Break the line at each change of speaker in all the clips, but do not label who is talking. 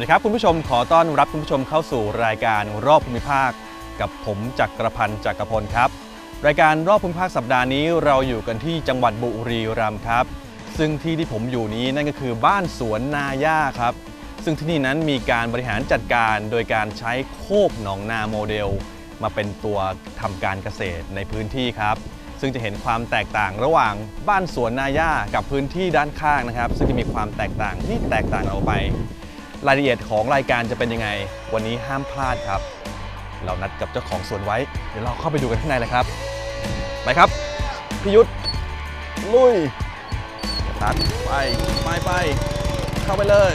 วัสดีครับคุณผู้ชมขอต้อนรับคุณผู้ชมเข้าสู่รายการรอบภูมิภาค กับผมจักรพันธ์จักรพลครับ รายการรอบภูมิภาคสัปดาห์นี้เราอยู่กันที่จังหวัดบุรีรัมย์ครับ ซึ่งที่ที่ผมอยู่นี้นั่นก็คือบ้านสวนนาย่าครับ ซึ่งที่นี่นั้นมีการบริหารจัดการโดยการใช้โคกหนองนาโมเดล มาเป็นตัวทำการเกษตรในพื้นที่ครับ ซึ่งจะเห็นความแตกต่างระหว่างบ้านสวนนาย่ากับพื้นที่ด้านข้างนะครับ ซึ่งจะมีความแตกต่างที่แตกต่างออกไป รายละเอียดของรายการจะเป็นยังไง วันนี้ห้ามพลาดครับ เรานัดกับเจ้าของสวนไว้ เดี๋ยวเราเข้าไปดูกันข้างในเลยครับ ไปครับพิยุทธลุยตัดไปไปไปเข้าไปเลย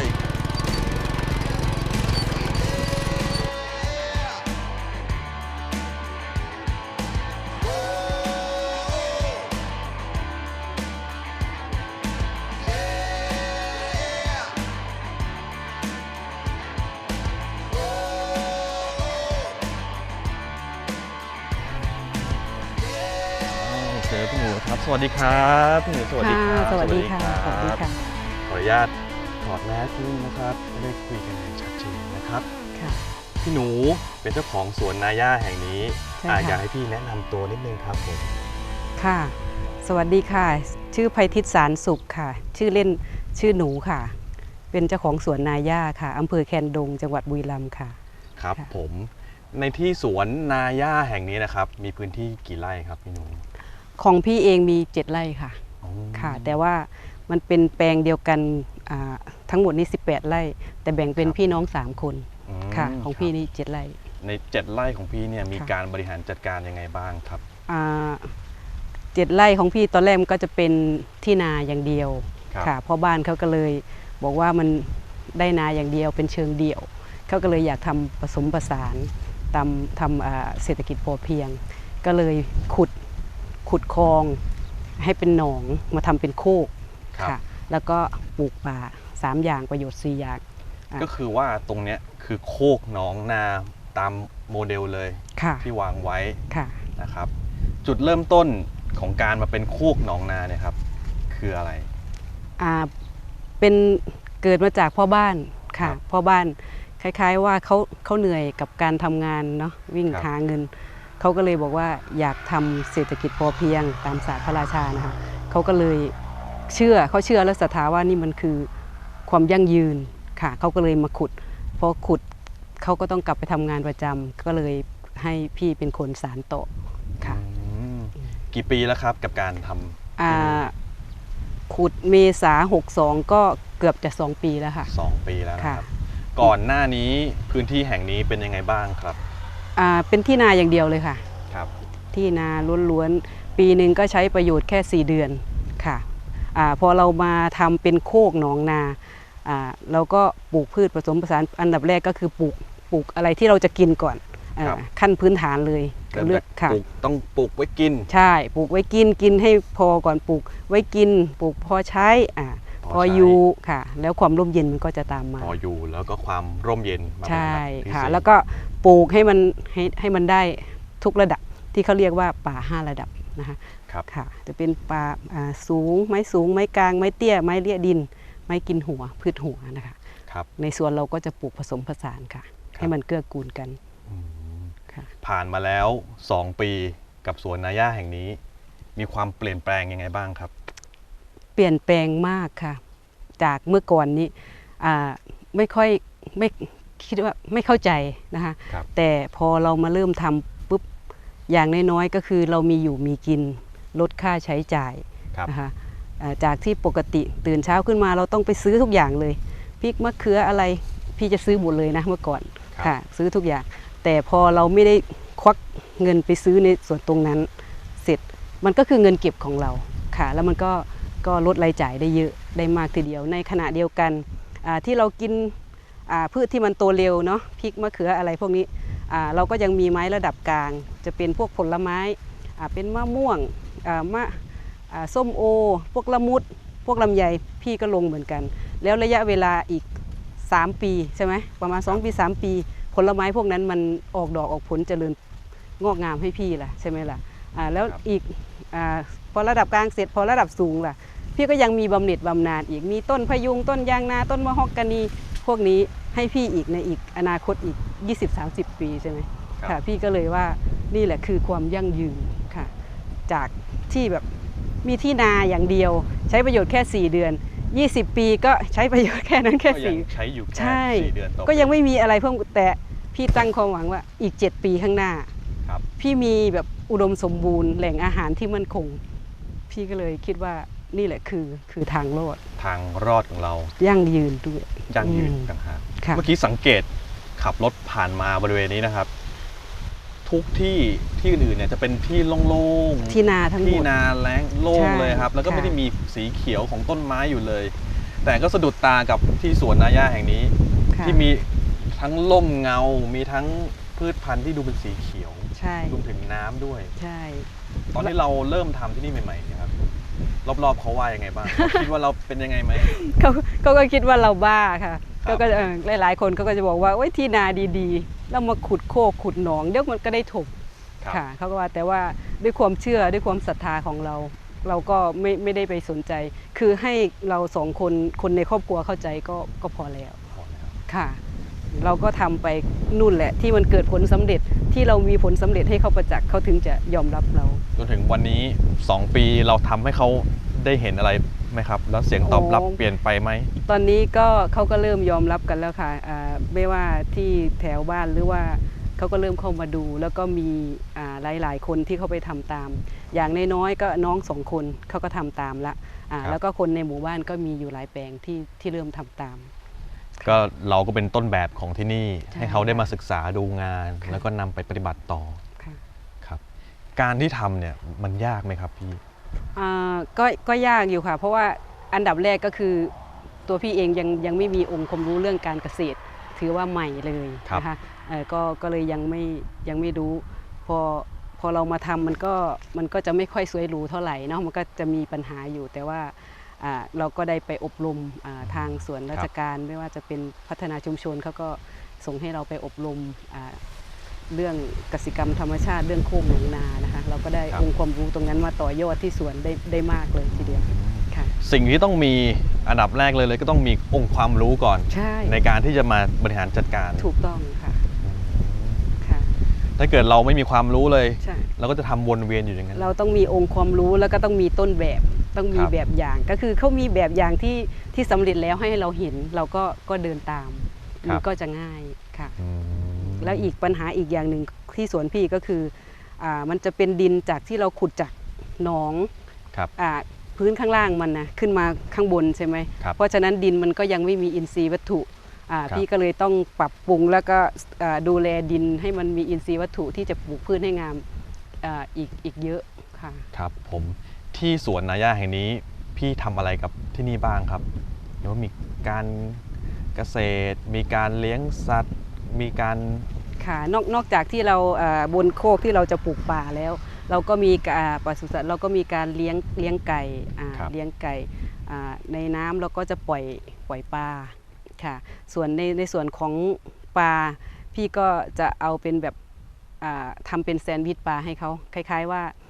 วัสดีครับพี่หนูสวัสดีครับ
ค่ะสวัสดีค่ะสวัสดีค่ะ
ขออนุญาตถอดแมสนิดนึงนะครับจะได้คุยกันอย่างชัดเจนนะครับ
ค่ะ
พี่หนูเป็นเจ้าของสวนนาย่าแห่งนี้
ใช่
อะ
ค่ะ
อยากให้พี่แนะนำตัวนิดนึงครับผม
ค่ะ สวัสดีค่ะ ชื่อภัยทิศสารสุขค่ะ ชื่อเล่นชื่อหนูค่ะ เป็นเจ้าของสวนนาย่าค่ะอำเภอแคนดง จังหวัดบุรีรัมย์ค่ะ
ครับ
ค่ะ
ผมในที่สวนนาย่าแห่งนี้นะครับ มีพื้นที่กี่ไร่ครับพี่หนู
ของพี่เองมีเจ็ดไร่ค่ะ
อ๋อ
ค่ะ แต่ว่ามันเป็นแปลงเดียวกันอ่าทั้งหมดนี่18 ไร่ แต่แบ่งเป็นพี่น้อง 3 คน
ม
ค่ะ ของพี่
ครับ
นี่เจ็ดไร่
ในเจ็ดไร่ของพี่เนี่ยมี
ค่ะ
การบริหารจัดการยังไงบ้างครับ
อ่าเจ็ดไร่ของพี่ตอนแรกมันก็จะเป็นที่นาอย่างเดียว
ครับ
ค่ะพ่อบ้านเขาก็เลยบอกว่ามันได้นาอย่างเดียวเป็นเชิงเดี่ยวเขาก็เลยอยากทำผสมผสานทำทำอ่าเศรษฐกิจพอเพียง ก็เลยขุด ขุดคลองให้เป็นหนองมาทำเป็นโคก
ครับ
ค่ะ แล้วก็ปลูกป่าสามอย่างประโยชน์สี่อย่าง อะ
ก็คือว่าตรงเนี้ยคือโคกหนองนาตามโมเดลเลย
ค่ะ
ที่วางไว้
ค่ะ
นะครับ จุดเริ่มต้นของการมาเป็นโคกหนองนาเนี่ยครับ คืออะไร
อ่าเป็นเกิดมาจากพ่อบ้านค่ะ
ครับ
พ่อบ้านคล้าย ๆ ว่าเขาเขาเหนื่อยกับการทำงานเนาะวิ่ง
ครับ
หาเงิน เขาก็เลยบอกว่าอยากทำเศรษฐกิจพอเพียงตามศาสตร์พระราชานะคะเขาก็เลยเชื่อเขาเชื่อและศรัทธาว่านี่มันคือความยั่งยืนค่ะเขาก็เลยมาขุดพอขุดเขาก็ต้องกลับไปทำงานประจำก็เลยให้พี่เป็นคนสารต่อค่ะ
อืมกี่ปีแล้วครับกับการทำ
อ่าขุดเมษาหกสองก็เกือบจะสองปีแล้วค่ะ
สองปีแล้วนะค
ค่ะ
รับก่อนหน้านี้พื้นที่แห่งนี้เป็นยังไงบ้างครับ
อ่าเป็นที่นาอย่างเดียวเลยค่ะ
ครับ
ที่นาล้วนๆ ปีหนึ่งก็ใช้ประโยชน์แค่ 4 เดือนค่ะอาพอเรามาทำเป็นโคกหนองนาอ่าเราก็ปลูกพืชผสมผสานอันดับแรกก็คือปลูกปลูกอะไรที่เราจะกินก่อนอาขั้นพื้นฐานเลย
เริ่ม
เลื
จา
อกกค่ะ
ปลูกต้องปลูกไว้กิน
ใช่ปลูกไว้กินกินให้พอก่อนปลูกไว้กิน ปลูกพอใช้อ่า
พอ
พอ
ใช้
อยู่ค่ะ แล้วความร่มเย็นมันก็จะตามมา
พออยู่แล้วก็ความร่มเย็นมาเป็น
ใช่
อันดับที่
ค่ะ
สี่
แล้วก็ปลูกให้มันให้ให้มันได้ทุกระดับที่เขาเรียกว่าป่าห้าระดับนะคะ
ครับ
ค่ะจะเป็นป่าอ่าสูงไม้สูงไม้กลางไม้เตี้ยไม้เลี่ยดิน ไม้กินหัวพืชหัวนะคะ
ครับ
ในสวนเราก็จะปลูกผสมผสานค่ะ
ครับ
ให้มันเกื้อกูลกัน
อืม
ค่ะ
ผ่านมาแล้ว 2 ปีกับสวนนาย่าแห่งนี้ มีความเปลี่ยนแปลงยังไงบ้างครับ
เปลี่ยนแปลงมากค่ะ จากเมื่อก่อนนี้อ่าไม่ค่อยไม่คิดว่าไม่เข้าใจนะคะ
ครับ
แต่พอเรามาเริ่มทำปุ๊บอย่างน้อยๆก็คือเรามีอยู่มีกินลดค่าใช้จ่าย
ครับ
นะคะอ่าจากที่ปกติตื่นเช้าขึ้นมาเราต้องไปซื้อทุกอย่างเลยพริกมะเขืออะไรพี่จะซื้อหมดเลยนะเมื่อก่อน
ครับ
ค่ะซื้อทุกอย่าง แต่พอเราไม่ได้ควักเงินไปซื้อในส่วนตรงนั้น เสร็จมันก็คือเงินเก็บของเราค่ะ แล้วมันก็ ก็ลดรายจ่ายได้เยอะได้มากทีเดียว ในขณะเดียวกันที่เรากินพืชที่มันโตเร็วเนาะพริกมะเขืออะไรพวกนี้เราก็ยังมีไม้ระดับกลาง จะเป็นพวกผลไม้เป็นมะม่วงมะส้มโอ พวกละมุด พวกลำไยพี่ก็ลงเหมือนกัน แล้วระยะเวลาอีก 3 ปีใช่ไหมประมาณ 2 ปี 3 ปี ผลไม้พวกนั้นมันออกดอกออกผลเจริญงอกงามให้พี่ล่ะใช่ไหมล่ะแล้วอีกอพอระดับกลางเสร็จพอระดับสูงล่ะ พี่ก็ยังมีบำเหน็จบำนาญอีกมีต้นพะยุงต้นยางนาต้นมะฮอกกานีพวกนี้ให้พี่อีกในอีกอนาคตอีก 20-30 ปีใช่ไหม
ครับ
ค่ะ พี่ก็เลยว่านี่แหละคือความยั่งยืนค่ะ จากที่แบบมีที่นาอย่างเดียว ใช้ประโยชน์แค่ 4 เดือน 20 ปีก็ใช้ประโยชน์แค่นั้นแค่
ก็ยัง
สี่
ใช้อยู่แค่
ใช่
สี่เดือนต่อ
ก็ยัง
ปี
ไม่มีอะไรเพิ่มแต่พี่ตั้งความหวังว่าอีก 7 ปีข้างหน้า
ครับ
พี่มีแบบอุดมสมบูรณ์แหล่งอาหารที่มั่นคง พี่ก็เลยคิดว่า นี่แหละคือคือทางรอด
ทางรอดของเรา
ยั่งยืนด้วย
ยั่งยืน
อืม
ต่างหาก
ค่ะ
เมื่อกี้สังเกตขับรถผ่านมาบริเวณนี้นะครับ ทุกที่ที่อื่นๆเนี่ยจะเป็นที่โล่งๆ
ที่นาทั้งหม
ที่
ด
นาแล้งโล่ง
ใช่
เลยครับ แล้วก็
ค่ะ
ไม่ได้มีสีเขียวของต้นไม้อยู่เลย แต่ก็สะดุดตากับที่สวนนาย่าแห่งนี้
ค่ะ
ที่มีทั้งล่มเงา มีทั้งพืชพันธุ์ที่ดูเป็นสีเขียว
ใช่
รวมถึงน้ำด้วย
ใช่
ตอนที่เราเริ่มทำที่นี่ใหม่ๆเนะครับ รอบๆเขาว่ายังไงบ้างเขาคิดว่าเราเป็นยังไงไหม
เขาเขาก็คิดว่าเราบ้าค่ะ
ครับ
ก็ก็เออหลายๆ คนเขาก็จะบอกว่าโอ้ยที่นาดีๆแล้วมาขุดโคกขุดหนองเดี๋ยวมันก็ได้ถม
ครับ
ค่ะเขาก็ว่าแต่ว่าด้วยความเชื่อด้วยความศรัทธาของเรา เราก็ไม่ไม่ได้ไปสนใจ คือให้เราสองคนคนในครอบครัวเข้าใจก็ก็พอแล้ว
พอแล้ว
ค่ะ เราก็ทำไปนู่นแหละที่มันเกิดผลสำเร็จ ที่เรามีผลสำเร็จให้เขาประจักษ์เขาถึงจะยอมรับเรา
จนถึงวันนี้ 2 ปีเราทำให้เขาได้เห็นอะไรไหมครับ แล้วเสียงตอบรับ
โอ้
เปลี่ยนไปไหม
ตอนนี้ก็เขาก็เริ่มยอมรับกันแล้วค่ะอ่าไม่ว่าที่แถวบ้านหรือว่าเขาก็เริ่มเข้ามาดู แล้วก็มีอ่าหลายๆคนที่เขาไปทำตาม อย่างน้อยๆก็น้องสองคนเขาก็ทำตามละอ่า
ครับ
แล้วก็คนในหมู่บ้านก็มีอยู่หลายแปลงที่ที่เริ่มทำตาม
ก็เราก็เป็นต้นแบบของที่นี่
ใช่
ให้เขาได้มาศึกษาดูงาน
ค่ะ
แล้วก็นำไปปฏิบัติต่อ
ค่ะ
ครับ การที่ทำเนี่ยมันยากไหมครับพี่
อ่าก็ก็ยากอยู่ค่ะ เพราะว่าอันดับแรกก็คือตัวพี่เองยังยังไม่มีองค์ความรู้เรื่องการเกษตร ถือว่าใหม่เลย
ครับ
นะคะเอ่อก็ก็เลยยังไม่ยังไม่รู้ พอพอเรามาทำมันก็มันก็จะไม่ค่อยสวยหรูเท่าไหร่เนาะมันก็จะมีปัญหาอยู่แต่ว่าอ่า เราก็ได้ไปอบรมอ่าทางส่วนราชการไม่ว่าจะเป็นพัฒนาชุมชนเขาก็ส่งให้เราไปอบรมอ่าเรื่องกสิกรรมธรรมชาติเรื่องโคกหนองนานะคะเราก็ได้
ครับ
องค์ความรู้ตรงนั้นมาต่อยอดที่สวนได้ได้มากเลยทีเดียวค่ะ
สิ่งที่ต้องมีอันดับแรกเลยเลยก็ต้องมีองค์ความรู้ก่อน
ใช่
ในการที่จะมาบริหารจัดการ
ถูกต้องค่ะค่ะ
ถ้าเกิดเราไม่มีความรู้เลย
ใช่
เราก็จะทำวนเวียนอยู่อย่างนั้น
เราต้องมีองค์ความรู้แล้วก็ต้องมีต้นแบบ ต้องมี
ครับ
แบบอย่างก็คือเขามีแบบอย่างที่ที่สำเร็จแล้วให้เราเห็นเราก็ก็เดินตามมันก็จะง่ายค่ะ
อืม
แล้วอีกปัญหาอีกอย่างหนึ่งที่สวนพี่ก็คืออ่ามันจะเป็นดินจากที่เราขุดจากหนอง
ครับ
อาพื้นข้างล่างมันนะขึ้นมาข้างบนใช่ไหม
ครับ
เพราะฉะนั้นดินมันก็ยังไม่มีอินทรีย์วัตถุอ่า
ครับ
พี่ก็เลยต้องปรับปรุงแล้วก็อ่าดูแลดินให้มันมีอินทรีย์วัตถุที่จะปลูกพืชให้งามอ่าอีกอีกเยอะค่ะ
ครับผม ที่สวนนาย่าแห่งนี้ พี่ทำอะไรกับที่นี่บ้างครับหรือว่ามีการเกษตร มีการเลี้ยงสัตว์ มีการ
ค่ะนอกนอกจากที่เราอ่าบนโคกที่เราจะปลูกป่าแล้ว เราก็มีอ่าปศุสัตว์เราก็มีการเลี้ยงเลี้ยงไก่อ่า
ครับ
เลี้ยงไก่อ่าในน้ำเราก็จะปล่อยปล่อยปลาค่ะส่วนในในส่วนของปลาพี่ก็จะเอาเป็นแบบอ่าทำเป็นแซนด์วิชปลาให้เขาคล้าย ๆว่าอ่า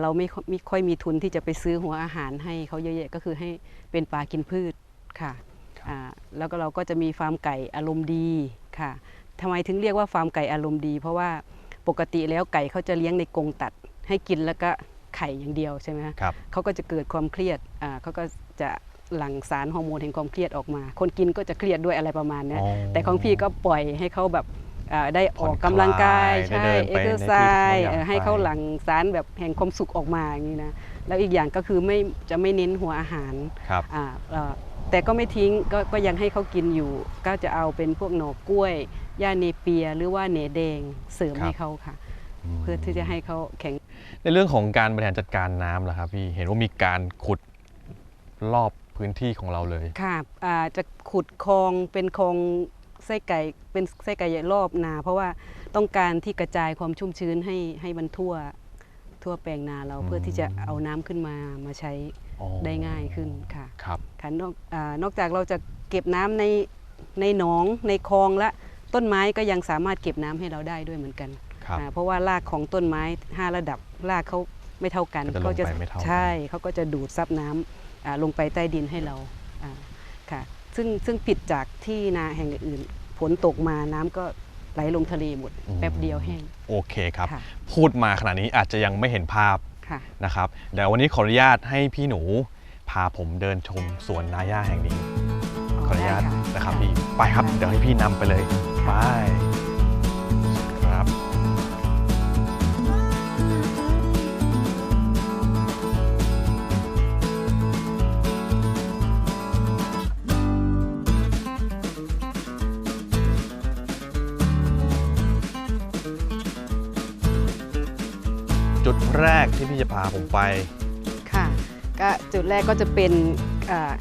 เราไม่ค่อยไม่ค่อยมีทุนที่จะไปซื้อหัวอาหารให้เขาเยอะๆก็คือให้เป็นปลากินพืชค่ะ
ครับ
อ่าแล้วก็เราก็จะมีฟาร์มไก่อารมณ์ดีค่ะทำไมถึงเรียกว่าฟาร์มไก่อารมณ์ดี เพราะว่าปกติแล้วไก่เขาจะเลี้ยงในกรงตัด ให้กินแล้วก็ไข่อย่างเดียวใช่ไหมคะ
ครับ
เขาก็จะเกิดความเครียดอ่าเขาก็จะหลั่งสารฮอร์โมนแห่งความเครียดออกมา คนกินก็จะเครียดด้วยอะไรประมาณเนี้ย
อ๋อ
แต่ของพี่ก็ปล่อยให้เขาแบบเอ่อ ได้ออกกำลังกาย
ผ่อนคลาย
ใช่
ได้เดิน
เอ็
ไป
ก
ใน
ซ์
ที่
ไซ
ที่
ส์
เราอยาก
ให้เขา
ไป
หลั่งสารแบบแห่งความสุขออกมาอย่างนี้นะแล้วอีกอย่างก็คือไม่จะไม่เน้นหัวอาหาร
ครับ
อ่าเอ่อแต่ก็ไม่ทิ้งก็ก็ยังให้เขากินอยู่ ก็จะเอาเป็นพวกหน่อกล้วยหญ้าเนเปีย หรือว่าเหนแดงเสริม
ครับ
ให้เขาค่ะ เพื่อที่จะให้เขาแข็ง
ในเรื่องของการบริหารจัดการน้ำล่ะครับพี่เห็นว่ามีการขุดรอบพื้นที่ของเราเลย
ค่ะอ่าจะขุดคลองเป็นคลอง ไส้ไก่เป็นไส้ไก่ใหญ่รอบนา เพราะว่าต้องการที่กระจายความชุ่มชื้นให้ให้มันทั่วทั่วแปลงนาเรา
อืม
เพื่อที่จะเอาน้ำขึ้นมามาใช้
อ๋อ
ได้ง่ายขึ้นค่ะ
ครับ
ค่ะนอกอานอกจากเราจะเก็บน้ำในในหนองในคลองและต้นไม้ก็ยังสามารถเก็บน้ำให้เราได้ด้วยเหมือนกัน
ครับ
อ่าเพราะว่ารากของต้นไม้ห้าระดับรากเขาไม่เท่ากัน
ก็จะลงไปไม่เท่ากัน
ใช่เขาก็จะดูดซับน้ำอ่าลงไปใต้ดินให้เราอ่าค่ะ ซึ่งซึ่งผิดจากที่นาแห่งอื่นๆฝนตกมาน้ำก็ไหลลงทะเลหมดแป๊บเดียวแห้ง
โอเคครับ
ค่ะ
พูดมาขนาดนี้อาจจะยังไม่เห็นภาพ
ค่ะ
นะครับเดี๋ยววันนี้ขออนุญาตให้พี่หนู พาผมเดินชมสวนนาย่าแห่งนี้ ขออนุญาต
ได้
นะครับพี่ไปครับเดี๋ยวให้พี่นำไปเลยไป จะพาผมไป
ค่ะ ก็จุดแรกก็จะเป็นอ่า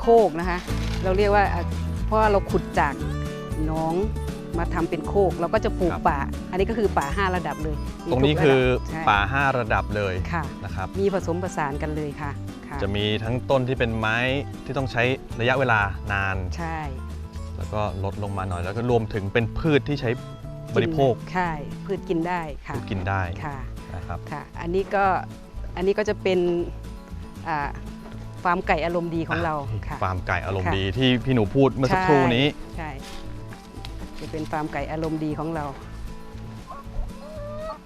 โคกนะคะ เราเรียกว่าอ่าเพราะว่าเราขุดจากหน้องมาทำเป็นโคกเราก็จะปลูก
ครับ
ป่า อันนี้ก็คือป่าห้าระดับเลยมี
ตรงนี้
ทุก
คือ
ระดับใช่
ป่า 5 ระดับเลย
ค่ะ
นะครับ
มีผสมผสานกันเลยค่ะค่ะ
จะมีทั้งต้นที่เป็นไม้ที่ต้องใช้ระยะเวลานาน
ใช่
แล้วก็ลดลงมาหน่อยแล้วก็รวมถึงเป็นพืชที่ใช้บริโภค
ใช่ พืชกินได้ค่ะ
พืชกินได้
ค่ะ
นะ ครับ
ค่ะอันนี้ก็อันนี้ก็จะเป็นอ่าฟาร์มไก่อารมณ์ดีของเราค่ะ
ฟาร์มไก่อารมณ์
ค่ะ
ดีที่พี่หนูพูดเมื่อสักครู่นี้
ใช่จะเป็นฟาร์มไก่อารมณ์ดีของเรา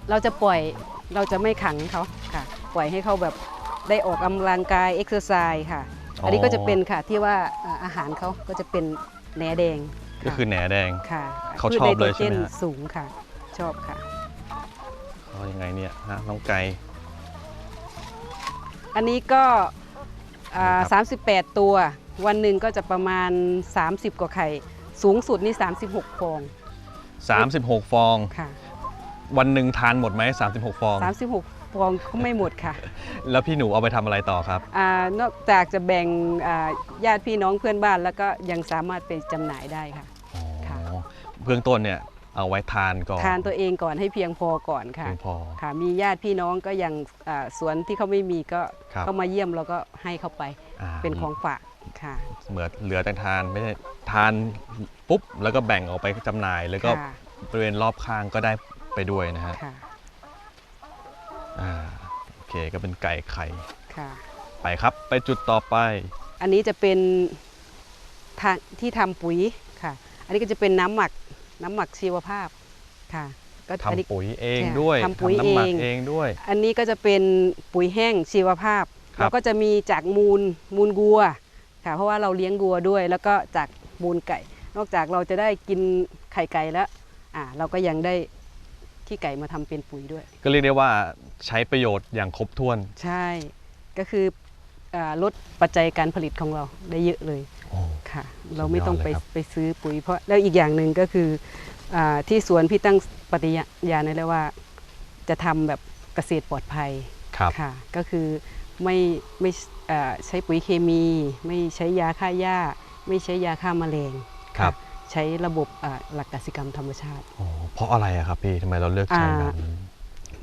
เราจะปล่อยเราจะไม่ขังเขาค่ะ ปล่อยให้เขาแบบได้ออกกำลังกายเอ็กซ์ไซส์ค่ะ
อ๋ออั
อันนี้ก็จะเป็นค่ะที่ว่าอ่าอาหารเขาก็จะเป็นแหนแดง
ก็คือแหนแดง
ค่ะ
เขา
พื
ชอบ
ไนโตร
เลยใช่ไหม
จน
ฮะ
สูงค่ะ ชอบค่ะ
เอายังไงเนี่ยฮะน้องไก่
อันนี้ก็อ่า
ครับ
38 ตัว วันหนึ่งก็จะประมาณ 30 กว่าไข่ สูงสุดนี่ 36 ฟอง
36 ฟอง
ค่ะ
วันหนึ่งทานหมดไหม36 ฟอง
36 ฟองก็ไม่หมดค่ะ
แล้วพี่หนูเอาไปทำอะไรต่อครับ
อานอกจากจะแบ่งอ่าญาติพี่น้องเพื่อนบ้านแล้วก็ยังสามารถไปจำหน่ายได้ค่ะ ค่ะ
อ๋อเบื้องต้นเนี่ย เอาไว้ทานก่อน
ทานตัวเองก่อนให้เพียงพอก่อนค่ะ
เพียงพอ
ค่ะ มีญาติพี่น้องก็ยังอ่าสวนที่เขาไม่มีก็
ครับ
เข้ามาเยี่ยมเราก็ให้เขาไป
อ่า
เป็นของฝากค่ะ
เหมือนเหลือแต่ทานไม่ได้ทานปุ๊บแล้วก็แบ่งออกไปจำหน่าย แล้วก็
ค่ะ
บริเวณรอบข้างก็ได้ไปด้วยนะฮะ
ค่ะ
อ่าโอเคก็เป็นไก่ไข่
ค่ะ
ไปครับ ไปจุดต่อไป
อันนี้จะเป็นทางที่ทำปุ๋ยค่ะ อันนี้ก็จะเป็นน้ำหมัก น้ำหมักชีวภาพค่ะก็อันนี้
ทำปุ๋ยเอง
ค่ะ
ด้วย
ทำปุ๋ย
น้ำหมัก
เอง
เองด้วย
อันนี้ก็จะเป็นปุ๋ยแห้งชีวภาพ
ครับ
แล้วก็จะมีจากมูลมูลวัวค่ะ เพราะว่าเราเลี้ยงวัวด้วย แล้วก็จากมูลไก่ นอกจากเราจะได้กินไข่ไก่แล้วอ่าเราก็ยังได้ขี้ไก่มาทำเป็นปุ๋ยด้วย
ก็เรียกได้ว่าใช้ประโยชน์อย่างครบถ้วน
ใช่ก็คืออาลดปัจจัยการผลิตของเราได้เยอะเลย
โอ้
ค่ะ เราไม่ต้องไป
สุดยอดเลยครับ
ไปซื้อปุ๋ย เพราะแล้วอีกอย่างหนึ่งก็คืออาที่สวนพี่ตั้งปฏิญาณไว้เลยว่า จะทำแบบเกษตรปลอดภัย
ครับ
ค่ะ ก็คือไม่ไม่อ่าใช้ปุ๋ยเคมี ไม่ใช้ยาฆ่าหญ้า ไม่ใช้ยาฆ่าแมลง
ครับะ
ใช้ระบบอ่าหลักกสิกรรมธรรมชาติ
โอ้เพราะอะไรอะครับพี่ทำไมเราเลือกใช้
อ่า
แบบนั้น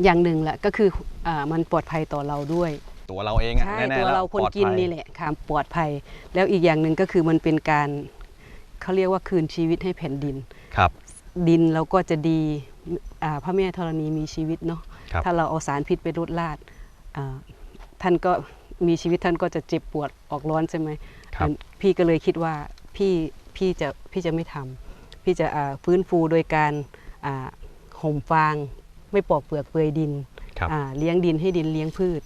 อย่างหนึ่งแหละก็คืออามันปลอดภัยต่อเราด้วย
ตัวเราเองอะ
ใช่
แน่ๆ
ตัว
แล้ว
เราคน
ปลอด
กิน
ภัย
นี่แหละค่ะปลอดภัย แล้วอีกอย่างหนึ่งก็คือมันเป็นการเขาเรียกว่าคืนชีวิตให้แผ่นดิน
ครับ
ดินเราก็จะดีอ่าพระแม่ธรณีมีชีวิตเนาะ
ครับ
ถ้าเราเอาสารพิษไปรดลาดอ่าท่านก็มีชีวิตท่านก็จะเจ็บปวดออกร้อนใช่ไหม
ครับ
พี่ก็เลยคิดว่าพี่พี่จะพี่จะไม่ทำพี่จะอ่าฟื้นฟูโดยการอ่าห่มฟาง ไม่ปอกเปลือกเปลือยดิน
ครับ
อ่าเลี้ยงดินให้ดินเลี้ยงพืช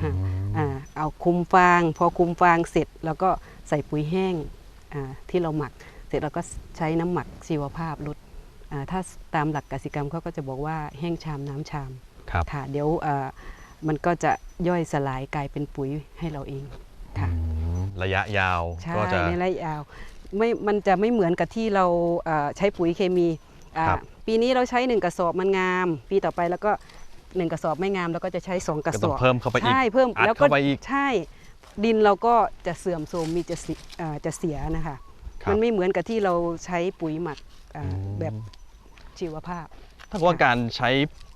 ค่ะ
อืม
อ่าเอาเอาคุมฟาง พอคุมฟางเสร็จแล้วก็ใส่ปุ๋ยแห้งอ่าที่เราหมัก เสร็จแล้วก็ใช้น้ำหมักชีวภาพลดอ่าถ้าตามหลักกสิกรรมเขาก็จะบอกว่าแห้งชามน้ำชาม
ครับ
ค่ะเดี๋ยวอ่ามันก็จะย่อยสลายกลายเป็นปุ๋ยให้เราเองค่ะ
อืมระยะยาว
ใช่
ก็จะ
ในระยะยาวไม่มันจะไม่เหมือนกับที่เราเอ่อใช้ปุ๋ยเคมีอ่า
ครับ
ปีนี้เราใช้หนึ่งกระสอบมันงาม ปีต่อไปแล้วก็ หนึ่งกระสอบไม่งามแล้วก็จะใช้สองกระ
ก็
ส
ต้อ
องบ
เพิ่มเข้าไปอีก
ใช่เพิ่ม
อัด
แล้วก็
เข้าไปอีก
ใช่ดินเราก็จะเสื่อมโทรมมีจะเสียเอ่อจะเสียนะคะ
ครับ
มันไม่เหมือนกับที่เราใช้ปุ๋ยหมักอ่า
อืม
แบบชีวภาพ
ถ้ากับว่าการใช้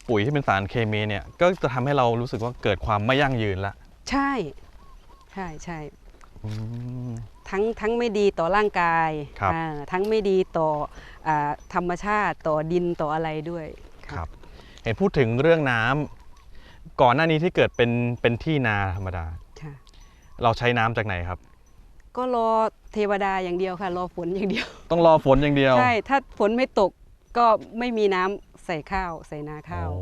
ปุ๋ยที่เป็นสารเคมีเนี่ย ก็จะทำให้เรารู้สึกว่าเกิดความไม่ยั่งยืนละ
ใช่ใช่ใช่
อืม
ทั้งทั้งไม่ดีต่อร่างกาย
ครับ
อ่าทั้งไม่ดีต่ออาธรรมชาติต่อดินต่ออะไรด้วยะ
ครับ เห็นพูดถึงเรื่องน้ำก่อนหน้านี้ที่เกิดเป็นเป็นที่นาธรรมดา
ค่ะ
เราใช้น้ำจากไหนครับ
ก็รอเทวดาอย่างเดียวค่ะ รอฝนอย่างเดียว
ต้องรอฝนอย่างเดียว
ใช่ถ้าฝนไม่ตกก็ไม่มีน้ำใส่ข้าวใส่นาข้าว
โอ้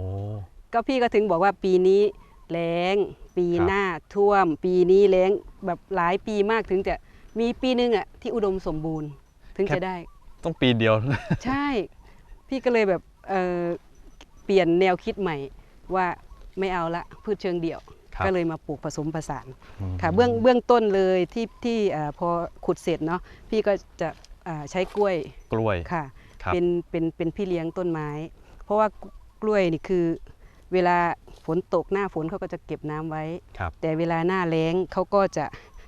ก็พี่ก็ถึงบอกว่าปีนี้แล้ง ปี
ครับ
หน้าท่วม ปีนี้แล้งแบบหลายปีมากถึงจะมีปีหนึงอะที่อุดมสมบูรณ์ถึงจะได้
ต้องปีเดียว
ใช่ พี่ก็เลยแบบเอ่อ เปลี่ยนแนวคิดใหม่ว่าไม่เอาละพืชเชิงเดี่ยว
ครับ
ก็เลยมาปลูกผสมผสาน
อืม
ค่ะเบื้องเบื้องต้นเลยที่ที่เอ่อพอขุดเสร็จเนาะพี่ก็จะอ่าใช้กล้วย
กล้วย
ค่ะ
ครับ
เป็นเป็นเป็นพี่เลี้ยงต้นไม้ เพราะว่ากล้วยนี่คือเวลาฝนตกหน้าฝนเขาก็จะเก็บน้ำไว้
ครับ
แต่เวลาหน้าแล้งเขาก็จะ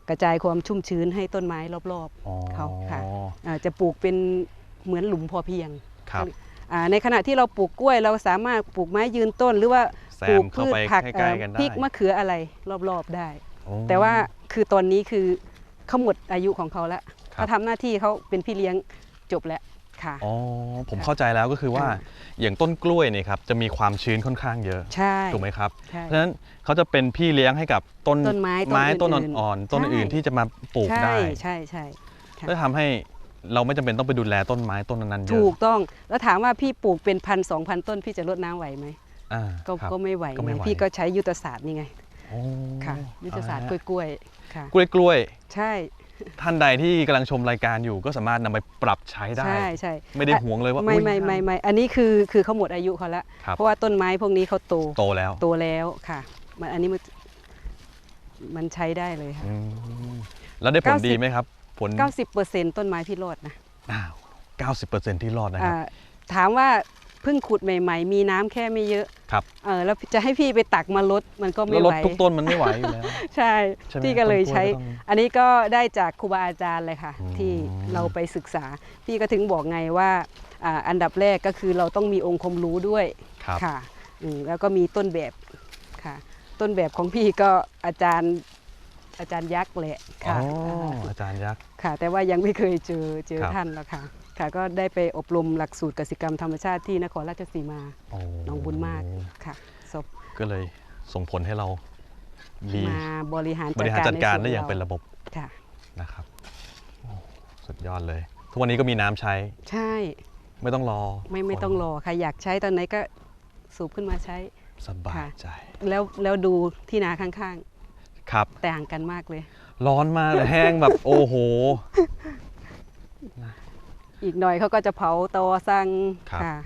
กระจายความชุ่มชื้นให้ต้นไม้รอบ
อ๋อ
เขาค่ะๆอาจะปลูกเป็นเหมือนหลุมพอเพียง
ครับ
อ่า ในขณะที่เราปลูกกล้วยเราสามารถปลูกไม้ยืนต้น หรือว่า
แซ
ปลู
ม
ก
เข้า
พืช
ไป
ผัก
ใก
เอ่
ล้
อ
ๆกันได้
พริกมะเขืออะไรรอบๆได้
โอ้
แต่ว่าคือตอนนี้คือเขาหมดอายุของเขาแล้ว
ครับ
เขาทำหน้าที่เขาเป็นพี่เลี้ยงจบแล้วค่ะ
อ๋อผม
ค่ะ
เข้าใจแล้วก็คือว่า
ค่ะ
อย่างต้นกล้วยเนี่ยครับจะมีความชื้นค่อนข้างเยอะ
ใช่
ถูกไหมครับ
ใช่
เพราะฉะนั้นเขาจะเป็นพี่เลี้ยงให้กับต้น
ต้นไม้ต้น
ไม้ต้น
อื่นๆ
อ่อนๆต้น
ใช่
อื่นที่จะมาปลูก
ใช่
ได้
ใช่ใช่ค่ะ
ก็ทำให้ เราไม่จำเป็นต้องไปดูแลต้นไม้ต้นนั้นๆเยอะ
ถูกต้องแล้วถามว่าพี่ปลูกเป็นพันสองพันต้นพี่จะรดน้ำไหวไหม
อ่า
ก็
ครับ
ก็ไม่ไหว
ก็ไม่
ไง
ไหว
พี่ก็ใช้ยุทธศาสตร์นี่ไง
โอ้
ค่ะ ยุทธศาสตร์ก
เอละ
ล้วยๆค่ะ
กล้วยกล้วย
ใช่
ๆท่านใดที่กำลังชมรายการอยู่ก็สามารถนำไปปรับใช้ได้
ใช่ใช่
ไม่ได้หวงเลยว่า
ไม่
อุ๊ย
ไม่ไม่ไม่อันนี้คือคือเขาหมดอายุเขาแล้ว
ครับ
เพราะว่าต้นไม้พวกนี้เขาโต
โตแล้ว
โตแล้วค่ะ มันอันนี้มันมันใช้ได้เลยค่ะ
อืมแล้วได้ผล
90
ดีไหมครับ ผล
90%ต้นไม้พี่รอดนะ
อ้าว90%ที่รอดนะครับ
อ่าถามว่าเพิ่งขุดใหม่ ๆ มีน้ำแค่ไม่เยอะ
ครับ
เออแล้วจะให้พี่ไปตักมาลดมันก็
แล้
ไม่
ว
ไห
ร
ว
ถทุกต้นมันไม่ไหวอยู่แล้ว
ใช่
ใช่ไหม
พี่ก็เลยใช้
ต้นกล้วยก็ต้อง
อันนี้ก็ได้จากครูบาอาจารย์เลยค่ะ
อืม
ที่เราไปศึกษา พี่ก็ถึงบอกไงว่าอ่าอันดับแรกก็คือเราต้องมีองค์ความรู้ด้วย
ครับ
ค่ะอืมแล้วก็มีต้นแบบค่ะ ต้นแบบของพี่ก็อาจารย์ อาจารย์ยักษ์แหละ
อ๋อ
ค่ะ
อาจารย์ยักษ์
ค่ะ แต่ว่ายังไม่เคยเจอเจอ
ครับ
ท่านแล้วค่ะ ค่ะก็ได้ไปอบรมหลักสูตรกสิกรรมธรรมชาติที่นครราชสีมา
โอ้
หน้องบุญมากค่ะศพ
ก็เลยส่งผลให้เรามี
มาบริหาร
บริหารจัดการได้
ในส่วน
อย่างเป็นระบบ
ค่ะ
นะครับโอ้สุดยอดเลย ทุกวันนี้ก็มีน้ำใช้
ใช่
ไม่ต้องรอ
ไม่ไม่
ฝน
ต้องรอค่ะอยากใช้ตอนไหนก็สูบขึ้นมาใช้
สบาย
ค่ะ
ใจ
แล้วแล้วดูที่นาข้าง
ครับ
ๆต่างกันมากเลย
ร้อนมากเลยแห้งแบบโอ้โห
อีกหน่อยเขาก็จะเผาตอสัง
ครับ
ค่ะ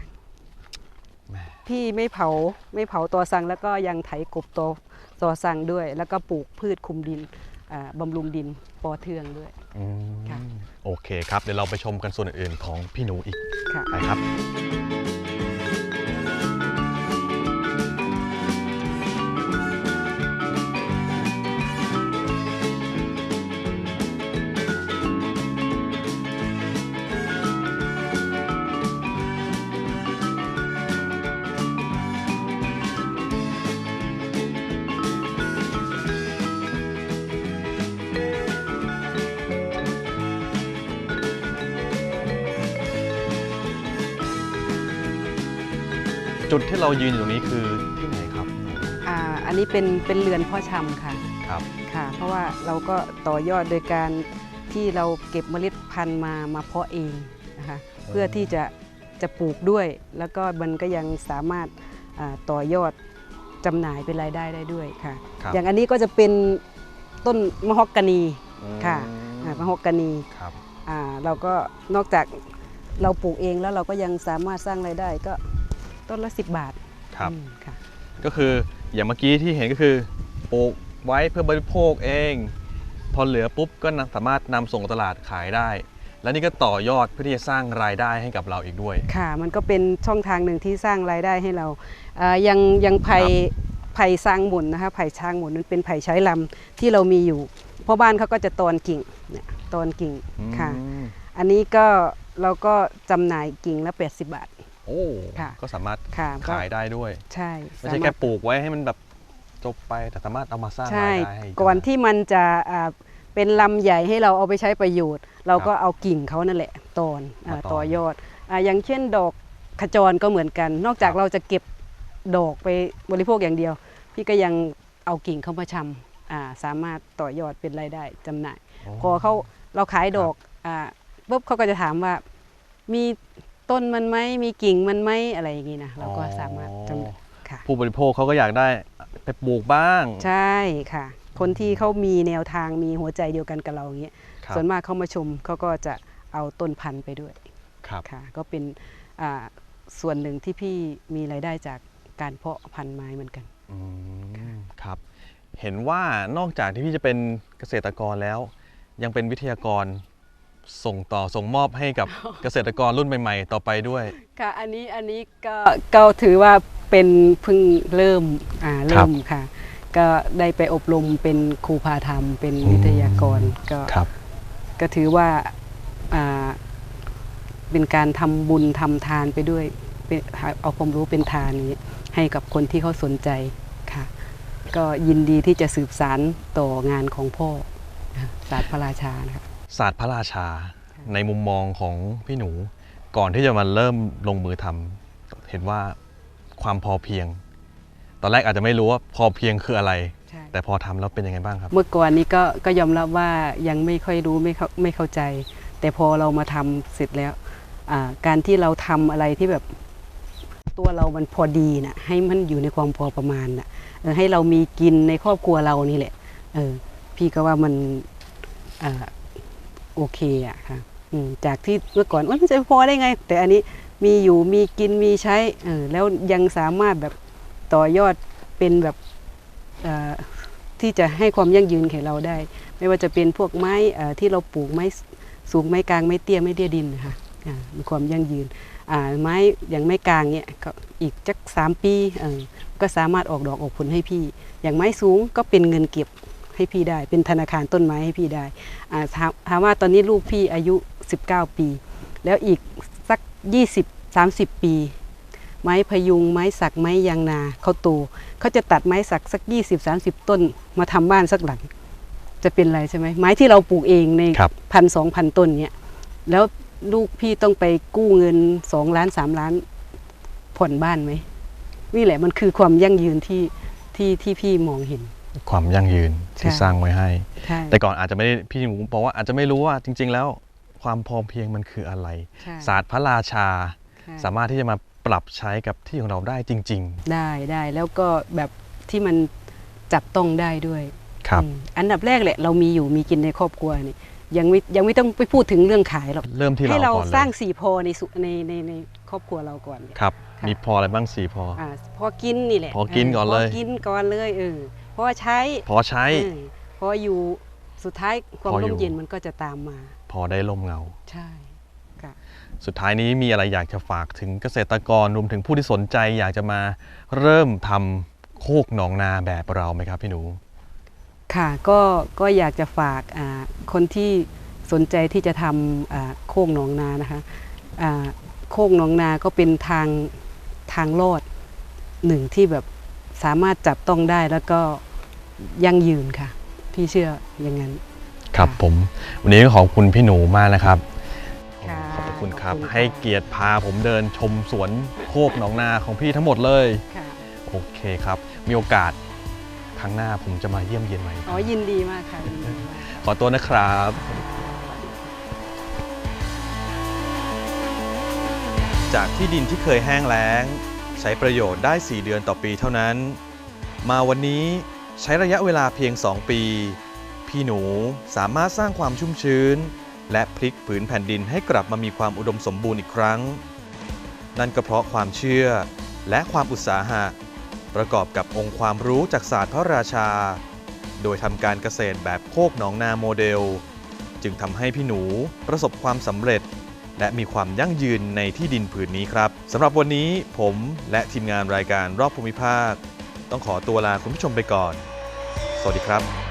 แหม
พี่ไม่เผาไม่เผาตอสังแล้วก็ยังไถกบตอตอสังด้วย แล้วก็ปลูกพืชคุมดินอ่าบำรุงดินปอเทืองด้วย
อืม
ค่ะ
โอเคครับ เดี๋ยวเราไปชมกันส่วนอื่นๆของพี่หนูอีก
ค่ะ
ไปครับ จุดที่เรายืนอยู่ตรงนี้คือที่ไหนครับ
อ่าอันนี้เป็นเป็นเรือนเพ่อชำค่ะ
ครับ
ค่ะ เพราะว่าเราก็ต่อยอดโดยการที่เราเก็บเมล็ดพันธุ์มามาเพาะเองนะคะเพื่อที่จะจะปลูกด้วย แล้วก็มันก็ยังสามารถอ่าต่อยอดจำหน่ายเป็นรายได้ได้ด้วยค่ะ
ครับ
อย่างอันนี้ก็จะเป็นต้นมะฮอกกานี
อืม
ค่ะอ่ามะฮอกกานี
ครับ
อ่าเราก็นอกจากเราปลูกเองแล้วเราก็ยังสามารถสร้างรายได้ก็ ต้นละ 10 บาท
ครับ
อืมค่ะ
ก็คืออย่างเมื่อกี้ที่เห็นก็คือปลูกไว้เพื่อบริโภคเอง พอเหลือปุ๊บก็นำสามารถนำส่งตลาดขายได้ และนี่ก็ต่อยอดเพื่อที่จะสร้างรายได้ให้กับเราอีกด้วย
ค่ะมันก็เป็นช่องทางหนึ่งที่สร้างรายได้ให้เราอ่ายังยังไผ่ไผ่สร้างหมุนนะคะไผ่ช้างหมุนนั้นเป็นไผ่ใช้ลำที่เรามีอยู่เพราะบ้านเขาก็จะตอนกิ่งเนี่ยตอนกิ่งค่ะ
อืม
อันนี้ก็เราก็จำหน่ายกิ่งละ 80 บาท
โอ้
ค่ะ
ก็สามารถ
ค่ะก็
ขายได้ด้วย
ใช่
ไม่ใช่
สาารถ
แค่ปลูกไว้ให้มันแบบจบไปแต่สามารถเอามาสร้าง
ใช่
รายได้ให้
ก่อน
ได้
ที่มันจะอ่าเป็นลำใหญ่ให้เราเอาไปใช้ประโยชน์ เราก็เอากิ่งเขานั่นแหละตอนอา
มาตอน
ต่อยอดอาอย่างเช่นดอกขจรก็เหมือนกัน นอกจาก
ครับ
เราจะเก็บดอกไปบริโภคอย่างเดียว พี่ก็ยังเอากิ่งเข้ามาชำอ่าสามารถต่อยอดเป็นรายได้จำหน่ายพอเขาเราขายดอกอ่าปุ๊บเขาก็จะถามว่ามี ต้นมันไหมมีกิ่งมันไหมอะไรอย่างนี้นะเราก็สามารถจำหน่ายค่ะ
ผู้บริโภคเขาก็อยากได้ไปปลูกบ้าง
ใช่ค่ะ คนที่เขามีแนวทางมีหัวใจเดียวกันกับเราอย่างเงี้ย
ครับ
ส่วนมากเขามาชมเขาก็จะเอาต้นพันธุ์ไปด้วย
ครับ
ค่ะ ก็เป็นอ่าส่วนหนึ่งที่พี่มีรายได้จากการเพาะพันธุ์ไม้เหมือนกัน
อืมครับ เห็นว่านอกจากที่พี่จะเป็นเกษตรกรแล้ว ยังเป็นวิทยากร ส่งต่อส่งมอบให้กับเกษตรกรรุ่นใหม่ ๆ ต่อไปด้วย
ค่ะ อันนี้อันนี้ก็ก็ถือว่าเป็นเพิ่งเริ่มอ่าเริ่มค่ะ ก็ได้ไปอบรมเป็นครูพาธรรม เป็นวิทยากรก็
ครับ
ก็ถือว่าอ่าเป็นการทำบุญทำทานไปด้วยเป็นเอาความรู้เป็นทานนี้ให้กับคนที่เขาสนใจค่ะ ก็ยินดีที่จะสืบสารต่องานของพ่อนะศาสตร์พระราชานะครับ
ศาสตร์พระราชาในมุมมองของพี่หนู ก่อนที่จะมาเริ่มลงมือทำเห็นว่าความพอเพียง ตอนแรกอาจจะไม่รู้ว่าพอเพียงคืออะไร
ใช่
แต่พอทำแล้วเป็นยังไงบ้างครับ
เมื่อก่อนนี้ก็ก็ยอมรับว่ายังไม่ค่อยรู้ไม่เข้าไม่เข้าใจ แต่พอเรามาทำเสร็จแล้วอ่าการที่เราทำอะไรที่แบบตัวเรามันพอดีนะให้มันอยู่ในความพอประมาณนะเออให้เรามีกินในครอบครัวเรานี่แหละเออพี่ก็ว่ามันอ่า โอเคอะค่ะจากที่เมื่อก่อนว่ามันจะพอได้ไง แต่อันนี้มีอยู่มีกินมีใช้แล้วยังสามารถแบบต่อยอดเป็นแบบที่จะให้ความยั่งยืนแก่เราได้ ไม่ว่าจะเป็นพวกไม้ที่เราปลูกไม้สูงไม้กลางไม้เตี้ยไม้เตี้ยดินนะคะอ่ามีความยั่งยืนไม้อย่างไม้กลางเนี่ยก็อีกจักสามปีก็สามารถออกดอกออกผลให้พี่ อย่างไม้สูงก็เป็นเงินเก็บ ให้พี่ได้ เป็นธนาคารต้นไม้ให้พี่ได้อ่าถามถามว่าตอนนี้ลูกพี่อายุ 19 ปี แล้วอีกสัก 20 30 ปี ไม้พยุงไม้สักไม้ยางนาเขาโตเขาจะตัดไม้สักสัก 20 30 ต้นมาทำบ้านสักหลัง จะเป็นไรใช่ไหมไม้ที่เราปลูกเองใน
ครับ
พันสองพันต้นเนี่ยแล้วลูกพี่ต้องไปกู้เงินสองล้านสามล้านผ่อนบ้านไหมนี่แหละมันคือความยั่งยืนที่ที่ที่พี่มองเห็น
ความยั่งยืนที่
ใช่
สร้างไว้ให้
ใช่
แต่ก่อนอาจจะไม่ได้พี่หนูบอกว่าอาจจะไม่รู้ว่าจริง ๆ แล้วความพอเพียงมันคืออะไร
ใช่
ศาสตร์พระราชา
ใช่
สามารถที่จะมาปรับใช้กับที่ของเราได้จริง
ได้ได้แล้วก็แบบที่มันจับต้องได้ด้วย
ๆครับ
อืมอันดับแรกแหละเรามีอยู่มีกินในครอบครัวนี่ยังไม่ยังไม่ต้องไปพูดถึงเรื่องขายหรอก
เริ่มที่
ให้
เรา
เรา
ก่อนเล
สร้าง
ย
สี่พอในสุในในในครอบครัวเราก่อน
ครับ
ค่ะ
มีพออะไรบ้างสี่พอ
อ่าพอกินนี่แหละ
พอกินก่อนเลย
พอกินก่อนเลยเออพ อใช้
พอใช้
เออพออยู่สุดท้ายความ
พออยู่
ร่มเย็นมันก็จะตามมา
พอได้ลมเงา
ใช่ค่ะ
สุดท้ายนี้มีอะไรอยากจะฝากถึงเกษตรกรรวมถึงผู้ที่สนใจ อยากจะมาเริ่มทำโคกหนองนาแบบเราไหมครับพี่หนู
ค่ะก็ก็อยากจะฝากอ่าคนที่สนใจที่จะทำอ่าโคกหนองนานะคะอ่าโคกหนองนาก็เป็นทางทางรอดหนึ่งที่แบบสามารถจับต้องได้แล้วก็ ยั่งยืนค่ะ พี่เชื่ออย่างนั้น
ครับ
ค่ะ
ผม วันนี้ก็ขอบคุณพี่หนูมากนะครับ
ค่ะ
ขอบคุณครับ
ขอบคุณค่ะ
ให้เกียรติพาผมเดินชมสวนโคกหนองนาของพี่ทั้งหมดเลย
ค่ะ
โอเคครับ มีโอกาสครั้งหน้าผมจะมาเยี่ยมเยียนใหม่
อ๋อ ยินดีมากค่ะยินดีมาก
ขอตัวนะครับจากที่ดินที่เคยแห้งแล้ง ใช้ประโยชน์ได้ 4 เดือนต่อปีเท่านั้น มาวันนี้ ใช้ระยะเวลาเพียง 2 ปี พี่หนูสามารถสร้างความชุ่มชื้น และพลิกผืนแผ่นดินให้กลับมามีความอุดมสมบูรณ์อีกครั้ง นั่นก็เพราะความเชื่อและความอุตสาหะ ประกอบกับองค์ความรู้จากศาสตร์พระราชา โดยทำการเกษตรแบบโคกหนองนาโมเดล จึงทำให้พี่หนูประสบความสำเร็จและมีความยั่งยืนในที่ดินผืนนี้ครับสำหรับวันนี้ผมและทีมงานรายการรอบภูมิภาค ต้องขอตัวลาคุณผู้ชมไปก่อน สวัสดีครับ